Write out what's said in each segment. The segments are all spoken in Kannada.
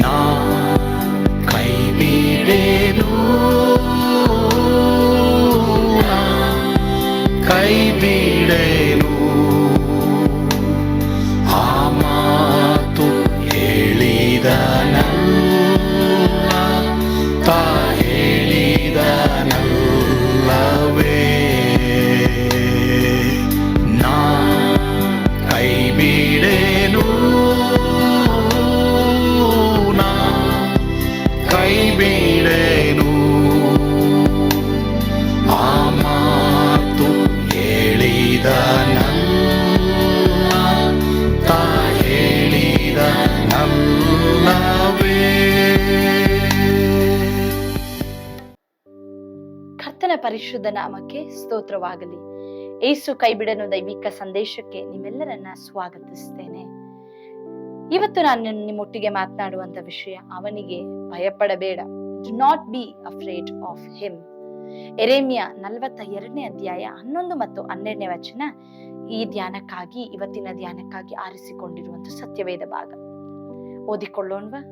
ನಾ ಪರಿಶುದ್ಧ ನಾಮಕ್ಕೆ ಸ್ತೋತ್ರವಾಗಲಿ. ಏಸು ಕೈಬಿಡನು ದೈವಿಕ ಸಂದೇಶಕ್ಕೆ ನಿಮ್ಮೆಲ್ಲರನ್ನ ಸ್ವಾಗತಿಸ್ತೇನೆ. ಇವತ್ತು ನಾನು ನಿಮ್ಮೊಟ್ಟಿಗೆ ಮಾತನಾಡುವಂತ ವಿಷಯ ಅವನಿಗೆ ಭಯಪಡಬೇಡ. Do not be afraid of him Jeremiah ನಲವತ್ತ ಎರಡನೇ ಅಧ್ಯಾಯ ಹನ್ನೊಂದು ಮತ್ತು ಹನ್ನೆರಡನೇ ವಚನ ಈ ಧ್ಯಾನಕ್ಕಾಗಿ, ಇವತ್ತಿನ ಧ್ಯಾನಕ್ಕಾಗಿ ಆರಿಸಿಕೊಂಡಿರುವಂತ ಸತ್ಯವೇದ ಭಾಗ. ಓದಿಕೊಳ್ಳೋಣವಾ.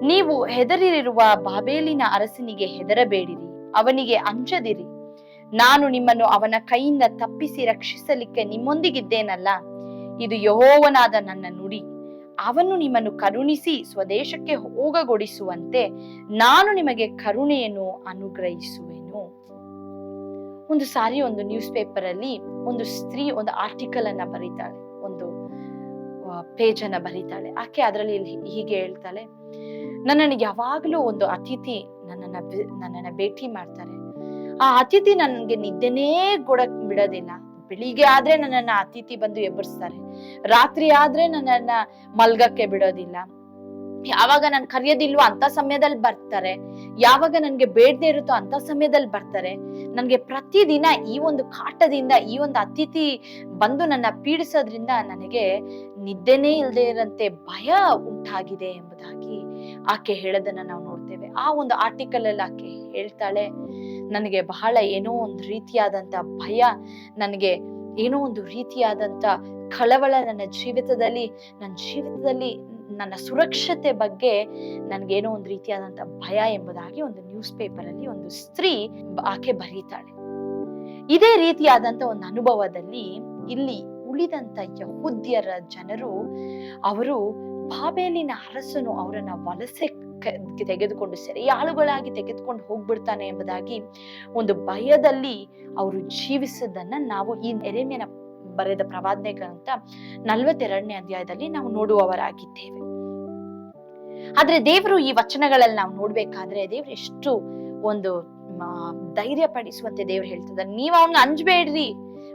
ನೀವು ಹೆದರಿರುವ ಬಾಬೇಲಿನ ಅರಸನಿಗೆ ಹೆದರಬೇಡಿರಿ. ಅವನಿಗೆ ಅಂಜದಿರಿ. ನಾನು ನಿಮ್ಮನ್ನು ಅವನ ಕೈಯಿಂದ ತಪ್ಪಿಸಿ ರಕ್ಷಿಸಲಿಕ್ಕೆ ನಿಮ್ಮೊಂದಿಗಿದ್ದೇನಲ್ಲ? ಇದು ಯಹೋವನಾದ ನನ್ನ ನುಡಿ. ಅವನು ನಿಮ್ಮನ್ನು ಕರುಣಿಸಿ ಸ್ವದೇಶಕ್ಕೆ ಹೋಗಗೊಡಿಸುವಂತೆ ನಾನು ನಿಮಗೆ ಕರುಣೆಯನ್ನು ಅನುಗ್ರಹಿಸುವೆನು. ಒಂದು ಸಾರಿ ಒಂದು ನ್ಯೂಸ್ ಪೇಪರ್ ಅಲ್ಲಿ ಒಂದು ಸ್ತ್ರೀ ಒಂದು ಆರ್ಟಿಕಲ್ ಅನ್ನ ಬರೀತಾಳೆ. ಒಂದು ಪೇಜ್ ಅನ್ನ ಬರೀತಾಳೆ. ಆಕೆ ಅದರಲ್ಲಿ ಹೀಗೆ ಹೇಳ್ತಾಳೆ, ನನ್ನನ್ನು ಯಾವಾಗಲೂ ಒಂದು ಅತಿಥಿ ನನ್ನನ್ನ ನನ್ನನ್ನ ಭೇಟಿ ಮಾಡ್ತಾರೆ. ಆ ಅತಿಥಿ ನನಗೆ ನಿದ್ದೆನೇ ಕೊಡಕ್ ಬಿಡೋದಿಲ್ಲ. ಬೆಳಿಗ್ಗೆ ಆದ್ರೆ ನನ್ನನ್ನ ಅತಿಥಿ ಬಂದು ಎಬ್ಬರಿಸ್ತಾರೆ ರಾತ್ರಿ ಆದ್ರೆ ನನ್ನನ್ನ ಮಲ್ಗಕ್ಕೆ ಬಿಡೋದಿಲ್ಲ. ಯಾವಾಗ ನನ್ ಕರೆಯೋದಿಲ್ವೋ ಅಂತ ಸಮಯದಲ್ಲಿ ಬರ್ತಾರೆ. ಯಾವಾಗ ನನ್ಗೆ ಬೇಡದೆ ಇರುತ್ತೋ ಅಂತ ಸಮಯದಲ್ಲಿ ಬರ್ತಾರೆ. ನನ್ಗೆ ಪ್ರತಿದಿನ ಈ ಒಂದು ಕಾಟದಿಂದ, ಈ ಒಂದು ಅತಿಥಿ ಬಂದು ನನ್ನ ಪೀಡಿಸೋದ್ರಿಂದ ನನಗೆ ನಿದ್ದೆನೇ ಇಲ್ಲದೆ ಇರಂತೆ ಭಯ ಉಂಟಾಗಿದೆ ಎಂಬುದಾಗಿ ಆಕೆ ಹೇಳೋದನ್ನ ನಾವು ನೋಡ್ತೇವೆ. ಆ ಒಂದು ಆರ್ಟಿಕಲ್ ಅಲ್ಲಿ ಆಕೆ ಹೇಳ್ತಾಳೆ, ನನಗೆ ಬಹಳ ಏನೋ ಒಂದು ರೀತಿಯಾದಂತ ಭಯ, ನನಗೆ ಏನೋ ಒಂದು ರೀತಿಯಾದಂತ ಕಳವಳ ನನ್ನ ಜೀವಿತದಲ್ಲಿ ನನ್ನ ಜೀವಿತದಲ್ಲಿ ನನ್ನ ಸುರಕ್ಷತೆ ಬಗ್ಗೆ ನನಗೇನೋ ಒಂದು ರೀತಿಯಾದಂತ ಭಯ ಎಂಬುದಾಗಿ ಒಂದು ನ್ಯೂಸ್ ಪೇಪರ್ ಅಲ್ಲಿ ಒಂದು ಸ್ತ್ರೀ ಆಕೆ ಬರೀತಾಳೆ. ಇದೇ ರೀತಿಯಾದಂತ ಒಂದು ಅನುಭವದಲ್ಲಿ ಇಲ್ಲಿ ಉಳಿದಂತ ಯಹುದ್ಯರ ಜನರು, ಅವರು ಬಾಬೇಲಿನ ಅರಸನು ಅವರನ್ನ ವಲಸೆ ತೆಗೆದುಕೊಂಡು ಸೆರೆಯಾಳುಗಳಾಗಿ ತೆಗೆದುಕೊಂಡು ಹೋಗ್ಬಿಡ್ತಾನೆ ಎಂಬುದಾಗಿ ಒಂದು ಭಯದಲ್ಲಿ ಅವರು ಜೀವಿಸದನ್ನ ನಾವು ಈ ನೆರೆಮೆನ ಬರೆದ ಪ್ರವಾದನೆ ಗ್ರಂಥ ನಲ್ವತ್ತೆರಡನೇ ಅಧ್ಯಾಯದಲ್ಲಿ ನಾವು ನೋಡುವವರಾಗಿದ್ದೇವೆ. ಆದ್ರೆ ದೇವರು ಈ ವಚನಗಳಲ್ಲಿ ನಾವು ನೋಡ್ಬೇಕಾದ್ರೆ ದೇವ್ರು ಎಷ್ಟು ಒಂದು ಧೈರ್ಯ ಪಡಿಸುವಂತೆ ದೇವ್ರು ಹೇಳ್ತದ ನೀವ್ ಅವನ್ನ ಅಂಜಬೇಡ್ರಿ.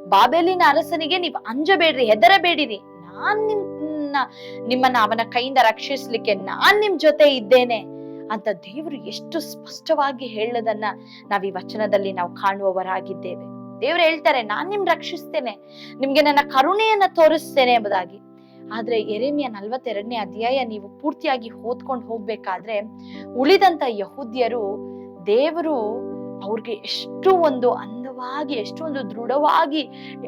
ಬಾಬೆಲಿನ ಅರಸನಿಗೆ ನೀವು ಅಂಜಬೇಡ್ರಿ, ಹೆದರಬೇಡಿರಿ. ನಾನ್ ನಿಮ್ ನಿಮ್ಮನ್ನ ಅವನ ಕೈಯಿಂದ ರಕ್ಷಿಸ್ಲಿಕ್ಕೆ ನಾನ್ ನಿಮ್ ಜೊತೆ ಇದ್ದೇನೆ ಅಂತ ದೇವರು ಎಷ್ಟು ಸ್ಪಷ್ಟವಾಗಿ ಹೇಳೋದನ್ನ ನಾವ್ ಈ ವಚನದಲ್ಲಿ ನಾವು ಕಾಣುವವರಾಗಿದ್ದೇವೆ. ದೇವ್ರು ಹೇಳ್ತಾರೆ, ನಾನ್ ನಿಮ್ ರಕ್ಷಿಸ್ತೇನೆ, ನಿಮ್ಗೆ ನನ್ನ ಕರುಣೆಯನ್ನ ತೋರಿಸ್ತೇನೆ ಎಂಬುದಾಗಿ. ಆದ್ರೆ ಎರೆಮಿಯ ನಲ್ವತ್ತೆರಡನೇ ಅಧ್ಯಾಯ ನೀವು ಪೂರ್ತಿಯಾಗಿ ಓದ್ಕೊಂಡು ಹೋಗ್ಬೇಕಾದ್ರೆ ಉಳಿದಂತ ಯಹೂದ್ಯರು ದೇವರು ಅವ್ರಿಗೆ ಎಷ್ಟು ಒಂದು ಅಂದವಾಗಿ ಎಷ್ಟು ಒಂದು ದೃಢವಾಗಿ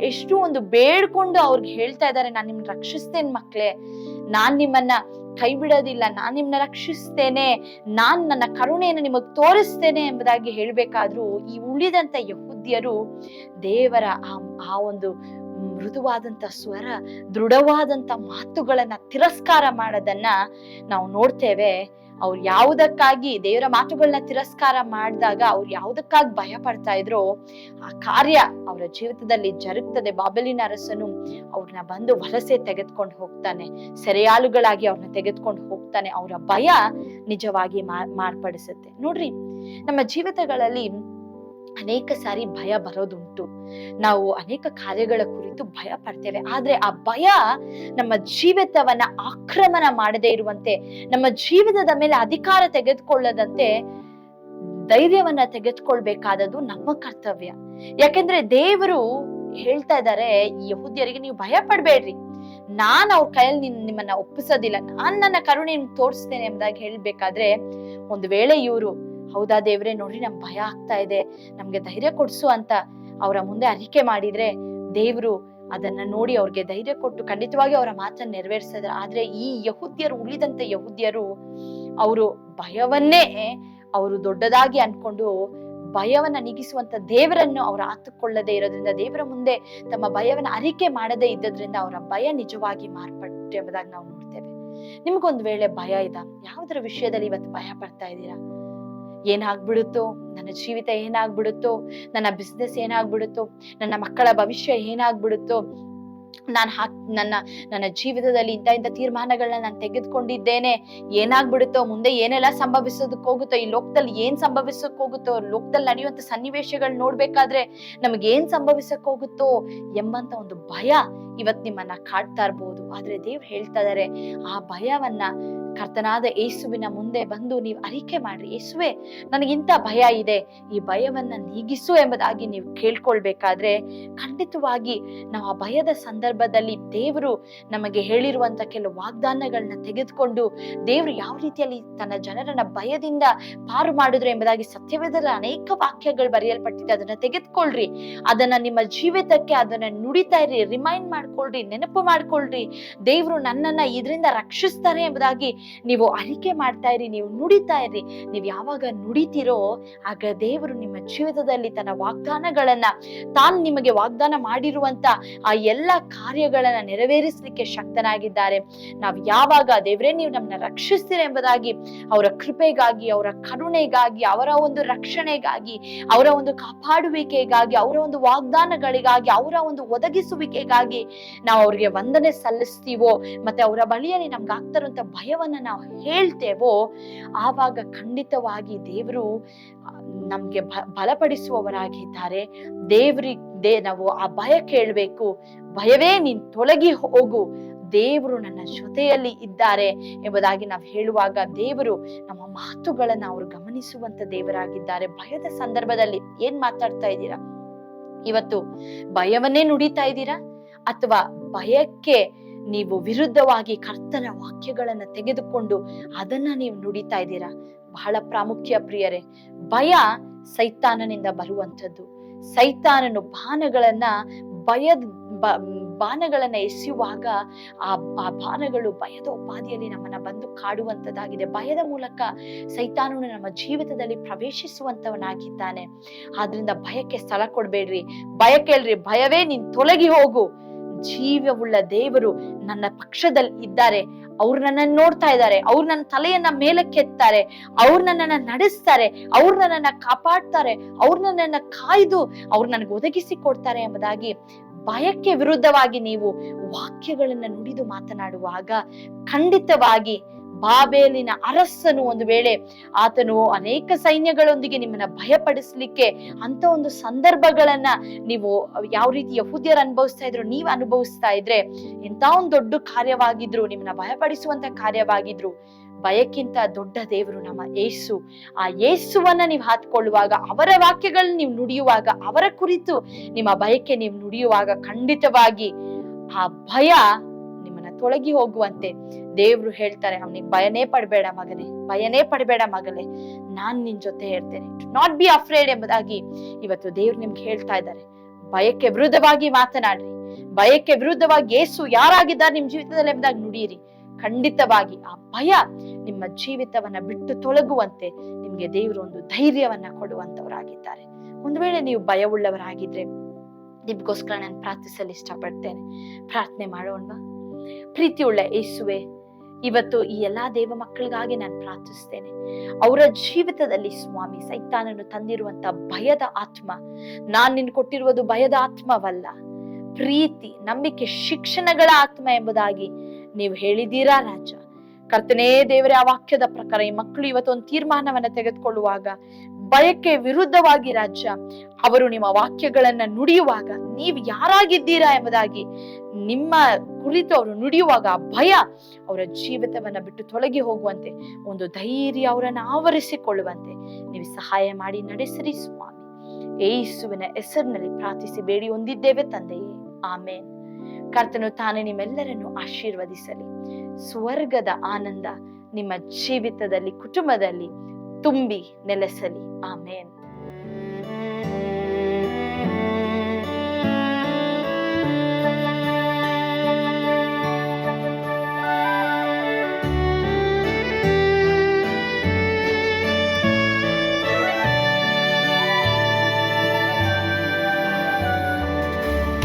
ಎಷ್ಟು ಒಂದು ಬೇಡ್ಕೊಂಡು ಅವ್ರಿಗೆ ಹೇಳ್ತಾ ಇದ್ದಾರೆ, ನಾನ್ ನಿಮ್ನ ರಕ್ಷಿಸ್ತೇನೆ ಮಕ್ಳೇ, ನಾನ್ ನಿಮ್ಮನ್ನ ಕೈ ಬಿಡೋದಿಲ್ಲ ನಾನ್ ನಿಮ್ನ ರಕ್ಷಿಸ್ತೇನೆ, ನಾನ್ ನನ್ನ ಕರುಣೆಯನ್ನು ನಿಮಗ್ ತೋರಿಸ್ತೇನೆ ಎಂಬುದಾಗಿ ಹೇಳ್ಬೇಕಾದ್ರೂ ಈ ಉಳಿದಂತ ಯಹೂದ್ಯರು ದೇವರ ಆ ಒಂದು ಮೃದುವಾದಂತ ಸ್ವರ ದೃಢವಾದಂತ ಮಾತುಗಳನ್ನ ತಿರಸ್ಕಾರ ಮಾಡೋದನ್ನ ನಾವು ನೋಡ್ತೇವೆ. ಅವ್ರು ಯಾವುದಕ್ಕಾಗಿ ದೇವರ ಮಾತುಗಳನ್ನ ತಿರಸ್ಕಾರ ಮಾಡಿದಾಗ ಅವ್ರು ಯಾವುದಕ್ಕಾಗಿ ಭಯ ಪಡ್ತಾ ಇದ್ರು, ಆ ಕಾರ್ಯ ಅವರ ಜೀವಿತದಲ್ಲಿ ಜರುಗ್ತದೆ. ಬಾಬಲಿನ ಅರಸನು ಅವ್ರನ್ನ ಬಂದು ವಲಸೆ ತೆಗೆದುಕೊಂಡು ಹೋಗ್ತಾನೆ. ಸೆರೆಯಾಳುಗಳಾಗಿ ಅವ್ರನ್ನ ತೆಗೆದುಕೊಂಡು ಹೋಗ್ತಾನೆ. ಅವರ ಭಯ ನಿಜವಾಗಿ ಮಾರ್ ಮಾರ್ಪಡಿಸುತ್ತೆ. ನೋಡ್ರಿ, ನಮ್ಮ ಜೀವಿತಗಳಲ್ಲಿ ಅನೇಕ ಸಾರಿ ಭಯ ಬರೋದುಂಟು. ನಾವು ಅನೇಕ ಕಾರ್ಯಗಳ ಕುರಿತು ಭಯ ಪಡ್ತೇವೆ. ಆದ್ರೆ ಆ ಭಯ ನಮ್ಮ ಜೀವಿತವನ್ನ ಆಕ್ರಮಣ ಮಾಡದೇ ಇರುವಂತೆ, ನಮ್ಮ ಜೀವಿತದ ಮೇಲೆ ಅಧಿಕಾರ ತೆಗೆದುಕೊಳ್ಳದಂತೆ ಧೈರ್ಯವನ್ನ ತೆಗೆದುಕೊಳ್ಬೇಕಾದದ್ದು ನಮ್ಮ ಕರ್ತವ್ಯ. ಯಾಕೆಂದ್ರೆ ದೇವರು ಹೇಳ್ತಾ ಇದ್ದಾರೆ ಯಹೂದ್ಯರಿಗೆ ನೀವು ಭಯ ಪಡ್ಬೇಡ್ರಿ. ನಾನ್ ಅವ್ರ ಕೈಯಲ್ಲಿ ನಿನ್ ನಿಮ್ಮನ್ನ ಒಪ್ಪಿಸೋದಿಲ್ಲ. ನಾನ್ ನನ್ನ ಕರುಣೆ ತೋರಿಸ್ತೇನೆ ಎಂಬುದಾಗಿ ಹೇಳ್ಬೇಕಾದ್ರೆ, ಒಂದು ವೇಳೆ ಇವರು ಹೌದಾ ದೇವ್ರೆ, ನೋಡ್ರಿ ನಮ್ ಭಯ ಆಗ್ತಾ ಇದೆ, ನಮ್ಗೆ ಧೈರ್ಯ ಕೊಡ್ಸು ಅಂತ ಅವರ ಮುಂದೆ ಅರಿಕೆ ಮಾಡಿದ್ರೆ ದೇವ್ರು ಅದನ್ನ ನೋಡಿ ಅವ್ರಿಗೆ ಧೈರ್ಯ ಕೊಟ್ಟು ಖಂಡಿತವಾಗಿ ಅವರ ಮಾತನ್ನ ನೆರವೇರಿಸಿದ್ರೆ. ಆದ್ರೆ ಈ ಯಹುದ್ಯರು, ಉಳಿದಂತ ಯಹುದ್ಯರು ಅವರು ಭಯವನ್ನೇ ಅವರು ದೊಡ್ಡದಾಗಿ ಅನ್ಕೊಂಡು ಭಯವನ್ನ ನೀಗಿಸುವಂತ ದೇವರನ್ನು ಅವರು ಆತುಕೊಳ್ಳದೆ ಇರೋದ್ರಿಂದ, ದೇವರ ಮುಂದೆ ತಮ್ಮ ಭಯವನ್ನ ಅರಿಕೆ ಮಾಡದೇ ಇದ್ದದ್ರಿಂದ ಅವರ ಭಯ ನಿಜವಾಗಿ ಮಾರ್ಪಟ್ಟು ಎಂಬುದಾಗಿ ನಾವು ನೋಡ್ತೇವೆ. ನಿಮ್ಗೊಂದ್ ವೇಳೆ ಭಯ ಇದ, ಯಾವ್ದರ ವಿಷಯದಲ್ಲಿ ಇವತ್ತು ಭಯ ಪಡ್ತಾ ಇದ್ದೀರಾ? ಏನಾಗ್ಬಿಡುತ್ತೋ, ನನ್ನ ಜೀವಿತ ಏನಾಗ್ಬಿಡುತ್ತೋ, ನನ್ನ ಬಿಸ್ನೆಸ್ ಏನಾಗ್ಬಿಡುತ್ತೋ, ನನ್ನ ಮಕ್ಕಳ ಭವಿಷ್ಯ ಏನಾಗ್ಬಿಡುತ್ತೋ, ನಾನು ಹಾಕ್, ನನ್ನ ನನ್ನ ಜೀವಿತದಲ್ಲಿ ಇಂಥ ಇಂಥ ತೀರ್ಮಾನಗಳನ್ನ ನಾನು ತೆಗೆದುಕೊಂಡಿದ್ದೇನೆ, ಏನಾಗ್ಬಿಡುತ್ತೋ, ಮುಂದೆ ಏನೆಲ್ಲ ಸಂಭವಿಸೋದಕ್ಕೆ ಹೋಗುತ್ತೋ, ಈ ಲೋಕದಲ್ಲಿ ಏನ್ ಸಂಭವಿಸಕ್ ಹೋಗುತ್ತೋ, ಲೋಕದಲ್ಲಿ ನಡೆಯುವಂತ ಸನ್ನಿವೇಶಗಳು ನೋಡ್ಬೇಕಾದ್ರೆ ನಮ್ಗೆ ಏನ್ ಸಂಭವಿಸಕ್ ಹೋಗುತ್ತೋ ಎಂಬಂತ ಒಂದು ಭಯ ಇವತ್ ನಿಮ್ಮನ್ನ ಕಾಡ್ತಾ ಇರ್ಬೋದು. ಆದ್ರೆ ದೇವ್ರು ಹೇಳ್ತಾ ಇದಾರೆ, ಆ ಭಯವನ್ನ ಕರ್ತನಾದ ಯೇಸುವಿನ ಮುಂದೆ ಬಂದು ನೀವು ಅರಿಕೆ ಮಾಡ್ರಿ. ಯೇಸುವೆ, ನನಗಿಂತ ಭಯ ಇದೆ. ಈ ಭಯವನ್ನ ನೀಗಿಸು ಎಂಬುದಾಗಿ ನೀವು ಕೇಳ್ಕೊಳ್ಬೇಕಾದ್ರೆ ಖಂಡಿತವಾಗಿ ನಾವು ಆ ಭಯದ ಸಂದರ್ಭದಲ್ಲಿ ದೇವರು ನಮಗೆ ಹೇಳಿರುವಂತ ಕೆಲವು ವಾಗ್ದಾನಗಳನ್ನ ತೆಗೆದುಕೊಂಡು ದೇವರು ಯಾವ ರೀತಿಯಲ್ಲಿ ತನ್ನ ಜನರನ್ನ ಭಯದಿಂದ ಪಾರು ಮಾಡಿದ್ರು ಎಂಬುದಾಗಿ ಸತ್ಯವೇದದ ಅನೇಕ ವಾಕ್ಯಗಳು ಬರೆಯಲ್ಪಟ್ಟಿದೆ. ಅದನ್ನ ತೆಗೆದುಕೊಳ್ರಿ. ಅದನ್ನ ನಿಮ್ಮ ಜೀವಿತಕ್ಕೆ ಅದನ್ನ ನುಡಿತಾ ಇರಿ. ರಿಮೈಂಡ್ ಮಾಡ್ಕೊಳ್ರಿ, ನೆನಪು ಮಾಡ್ಕೊಳ್ರಿ. ದೇವರು ನನ್ನನ್ನ ಇದರಿಂದ ರಕ್ಷಿಸ್ತಾರೆ ಎಂಬುದಾಗಿ ನೀವು ಅರಿಕೆ ಮಾಡ್ತಾ ಇರಿ, ನೀವು ನುಡಿತಾ ಇರಿ. ನೀವು ಯಾವಾಗ ನುಡಿತೀರೋ, ಆಗ ದೇವರು ನಿಮ್ಮ ಜೀವಿತದಲ್ಲಿ ತನ್ನ ವಾಗ್ದಾನಗಳನ್ನ, ತಾನು ನಿಮಗೆ ವಾಗ್ದಾನ ಮಾಡಿರುವಂತ ಆ ಎಲ್ಲ ಕಾರ್ಯಗಳನ್ನ ನೆರವೇರಿಸಲಿಕ್ಕೆ ಶಕ್ತನಾಗಿದ್ದಾರೆ. ನಾವು ಯಾವಾಗ ದೇವರೇ, ನೀವು ನಮ್ಮನ್ನ ರಕ್ಷಿಸ್ತೀರ ಎಂಬುದಾಗಿ, ಅವರ ಕೃಪೆಗಾಗಿ, ಅವರ ಕರುಣೆಗಾಗಿ, ಅವರ ಒಂದು ರಕ್ಷಣೆಗಾಗಿ, ಅವರ ಒಂದು ಕಾಪಾಡುವಿಕೆಗಾಗಿ, ಅವರ ಒಂದು ವಾಗ್ದಾನಗಳಿಗಾಗಿ, ಅವರ ಒಂದು ಒದಗಿಸುವಿಕೆಗಾಗಿ ನಾವು ಅವ್ರಿಗೆ ವಂದನೆ ಸಲ್ಲಿಸ್ತೀವೋ, ಮತ್ತೆ ಅವರ ಬಳಿಯಲ್ಲಿ ನಮ್ಗೆ ಆಗ್ತಾರಂತ ಭಯವನ್ನ ನಾವು ಹೇಳ್ತೇವೋ, ಆವಾಗ ಖಂಡಿತವಾಗಿ ದೇವರು ನಮ್ಗೆ ಬಲಪಡಿಸುವವರಾಗಿದ್ದಾರೆ. ದೇವ್ರಿಗೆ ನಾವು ಆ ಭಯ ಕೇಳ್ಬೇಕು. ಭಯವೇ ನೀನ್ ತೊಲಗಿ ಹೋಗು. ದೇವರು ನನ್ನ ಜೊತೆಯಲ್ಲಿ ಇದ್ದಾರೆ ಎಂಬುದಾಗಿ ನಾವು ಹೇಳುವಾಗ ದೇವರು ನಮ್ಮ ಮಾತುಗಳನ್ನ ಅವರು ಗಮನಿಸುವಂತ ದೇವರಾಗಿದ್ದಾರೆ. ಭಯದ ಸಂದರ್ಭದಲ್ಲಿ ಏನ್ ಮಾತಾಡ್ತಾ ಇದ್ದೀರಾ? ಇವತ್ತು ಭಯವನ್ನೇ ನುಡಿತಾ ಇದ್ದೀರಾ? ಅಥವಾ ಭಯಕ್ಕೆ ನೀವು ವಿರುದ್ಧವಾಗಿ ಕರ್ತನ ವಾಕ್ಯಗಳನ್ನ ತೆಗೆದುಕೊಂಡು ಅದನ್ನ ನೀವು ನುಡಿತಾ ಇದ್ದೀರಾ? ಬಹಳ ಪ್ರಾಮುಖ್ಯ ಪ್ರಿಯರೇ. ಭಯ ಸೈತಾನನಿಂದ ಬರುವಂಥದ್ದು. ಸೈತಾನನು ಬಾಣಗಳನ್ನ ಭಯದ ಬಾಣಗಳನ್ನ ಎಸೆಯುವಾಗ ಆ ಆ ಬಾಣಗಳು ಭಯದ ಉಪಾಧಿಯಲ್ಲಿ ನಮ್ಮನ್ನ ಬಂದು ಕಾಡುವಂತದ್ದಾಗಿದೆ ಭಯದ ಮೂಲಕ ಸೈತಾನನು ನಮ್ಮ ಜೀವಿತದಲ್ಲಿ ಪ್ರವೇಶಿಸುವಂತವನಾಗಿದ್ದಾನೆ ಆದ್ರಿಂದ ಭಯಕ್ಕೆ ಸ್ಥಳ ಕೊಡ್ಬೇಡ್ರಿ. ಭಯ ಕೇಳ್ರಿ, ಭಯವೇ ನೀನ್ ತೊಲಗಿ ಹೋಗು. ಜೀವವುಳ್ಳ ದೇವರು ನನ್ನ ಪಕ್ಷದಲ್ಲಿ ಇದ್ದಾರೆ. ಅವ್ರು ನನ್ನನ್ನು ನೋಡ್ತಾ ಇದ್ದಾರೆ. ಅವ್ರು ನನ್ನ ತಲೆಯನ್ನ ಮೇಲಕ್ಕೆತ್ತಾರೆ ಅವ್ರು ನನ್ನನ್ನ ನಡೆಸ್ತಾರೆ. ಅವ್ರು ನನ್ನನ್ನ ಕಾಪಾಡ್ತಾರೆ. ಅವ್ರು ನನ್ನನ್ನ ಕಾಯ್ದು ಅವ್ರು ನನಗೆ ಒದಗಿಸಿ ಕೊಡ್ತಾರೆ ಎಂಬುದಾಗಿ ಭಯಕ್ಕೆ ವಿರುದ್ಧವಾಗಿ ನೀವು ವಾಕ್ಯಗಳನ್ನ ನುಡಿದು ಮಾತನಾಡುವಾಗ ಖಂಡಿತವಾಗಿ ಬಾಬೇಲಿನ ಅರಸನು ಒಂದು ವೇಳೆ ಆತನು ಅನೇಕ ಸೈನ್ಯಗಳೊಂದಿಗೆ ನಿಮ್ಮನ್ನ ಭಯಪಡಿಸ್ಲಿಕ್ಕೆ ಅಂತ ಒಂದು ಸಂದರ್ಭಗಳನ್ನ ನೀವು ಯಾವ ರೀತಿ ಯಹೂದ್ಯರು ಅನುಭವಿಸ್ತಾ ಇದ್ರು, ನೀವು ಅನುಭವಿಸ್ತಾ ಇದ್ರೆ ಎಂತ ಒಂದು ದೊಡ್ಡ ಕಾರ್ಯವಾಗಿದ್ರು, ನಿಮ್ಮನ್ನ ಭಯಪಡಿಸುವಂತ ಕಾರ್ಯವಾಗಿದ್ರು, ಭಯಕ್ಕಿಂತ ದೊಡ್ಡ ದೇವರು ನಮ್ಮ ಏಸು ಆ ಯೇಸುವನ್ನ ನೀವು ಹಾತ್ಕೊಳ್ಳುವಾಗ, ಅವರ ವಾಕ್ಯಗಳನ್ನ ನೀವು ನುಡಿಯುವಾಗ, ಅವರ ಕುರಿತು ನಿಮ್ಮ ಭಯಕ್ಕೆ ನೀವು ನುಡಿಯುವಾಗ ಖಂಡಿತವಾಗಿ ಆ ಭಯ ನಿಮ್ಮನ್ನ ತೊಳಗಿ ಹೋಗುವಂತೆ. ದೇವ್ರು ಹೇಳ್ತಾರೆ ಅವನಿಗೆ ಭಯನೇ ಪಡಬೇಡ ಮಗನೇ, ಭಯನೇ ಪಡಬೇಡ ಮಗನೇ, ನಾನ್ ನಿನ್ ಜೊತೆ ಹೇಳ್ತೇನೆ ನಾಟ್ ಬಿ ಅಫ್ರೇಡ್ ಎಂಬುದಾಗಿ ಇವತ್ತು ದೇವ್ರು ನಿಮ್ಗೆ ಹೇಳ್ತಾ ಇದ್ದಾರೆ. ಭಯಕ್ಕೆ ವಿರುದ್ಧವಾಗಿ ಮಾತನಾಡ್ರಿ. ಭಯಕ್ಕೆ ವಿರುದ್ಧವಾಗಿ ಏಸು ಯಾರಾಗಿದ್ದಾರೆ ನಿಮ್ ಜೀವಿತದಲ್ಲಿ ಎಂಬುದಾಗಿ ನುಡಿಯಿರಿ. ಖಂಡಿತವಾಗಿ ಆ ಭಯ ನಿಮ್ಮ ಜೀವಿತವನ್ನ ಬಿಟ್ಟು ತೊಲಗುವಂತೆ ನಿಮ್ಗೆ ದೇವರು ಒಂದು ಧೈರ್ಯವನ್ನ ಕೊಡುವಂತವರಾಗಿದ್ದಾರೆ. ಒಂದು ವೇಳೆ ನೀವು ಭಯವುಳ್ಳವರಾಗಿದ್ರೆ ನಿಮ್ಗೋಸ್ಕರ ನಾನು ಪ್ರಾರ್ಥಿಸಲು ಇಷ್ಟಪಡ್ತೇನೆ. ಪ್ರಾರ್ಥನೆ ಮಾಡೋಣ ಪ್ರೀತಿಯುಳ್ಳ ಯೇಸುವೆ ಇವತ್ತು ಈ ಎಲ್ಲಾ ದೇವ ಮಕ್ಕಳಿಗಾಗಿ ನಾನು ಪ್ರಾರ್ಥಿಸ್ತೇನೆ. ಅವರ ಜೀವಿತದಲ್ಲಿ ಸ್ವಾಮಿ, ಸೈತಾನನು ತಂದಿರುವಂತ ಭಯದ ಆತ್ಮ, ನಾನ್ ನಿನ್ ಕೊಟ್ಟಿರುವುದು ಭಯದ ಆತ್ಮವಲ್ಲ. ಪ್ರೀತಿ, ನಂಬಿಕೆ, ಶಿಕ್ಷಣಗಳ ಆತ್ಮ ಎಂಬುದಾಗಿ ನೀವು ಹೇಳಿದ್ದೀರಾ ರಾಜ? ಕರ್ತನೇ ದೇವರೇ, ಆ ವಾಕ್ಯದ ಪ್ರಕಾರ ಈ ಮಕ್ಕಳು ಇವತ್ತೊಂದು ತೀರ್ಮಾನವನ್ನ ತೆಗೆದುಕೊಳ್ಳುವಾಗ ಭಯಕ್ಕೆ ವಿರುದ್ಧವಾಗಿ ರಾಜ್ಯ, ಅವರು ನಿಮ್ಮ ವಾಕ್ಯಗಳನ್ನ ನುಡಿಯುವಾಗ ನೀವು ಯಾರಾಗಿದ್ದೀರಾ ಎಂಬುದಾಗಿ ನಿಮ್ಮ ಕುರಿತು ಅವರು ನುಡಿಯುವಾಗ ಭಯ ಅವರ ಜೀವಿತವನ್ನ ಬಿಟ್ಟು ತೊಲಗಿ ಹೋಗುವಂತೆ, ಒಂದು ಧೈರ್ಯ ಅವರನ್ನ ಆವರಿಸಿಕೊಳ್ಳುವಂತೆ ನೀವು ಸಹಾಯ ಮಾಡಿ, ನಡೆಸಿರಿ ಸ್ವಾಮಿ. ಏಸುವಿನ ಹೆಸರಿನಲ್ಲಿ ಪ್ರಾರ್ಥಿಸಿ ಬೇಡಿ ಹೊಂದಿದ್ದೇವೆ ತಂದೆಯೇ. ಆಮೇನ್. ಕರ್ತನು ತಾನೇ ನಿಮ್ಮೆಲ್ಲರನ್ನು ಆಶೀರ್ವದಿಸಲಿ. ಸ್ವರ್ಗದ ಆನಂದ ನಿಮ್ಮ ಜೀವಿತದಲ್ಲಿ ಕುಟುಂಬದಲ್ಲಿ ತುಂಬಿ ನೆಲೆಸಲಿ. ಆಮೇನ್.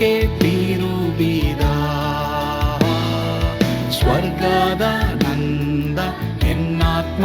ദിനಕ್ಕೆ ತಿರುಬಿದ ಸ್ವರ್ಗದ ನಂದ ಎನ್ನಾತ್ಮ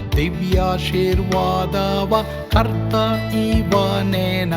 दिव्याशीर्वादा वा कर्ता इवानेन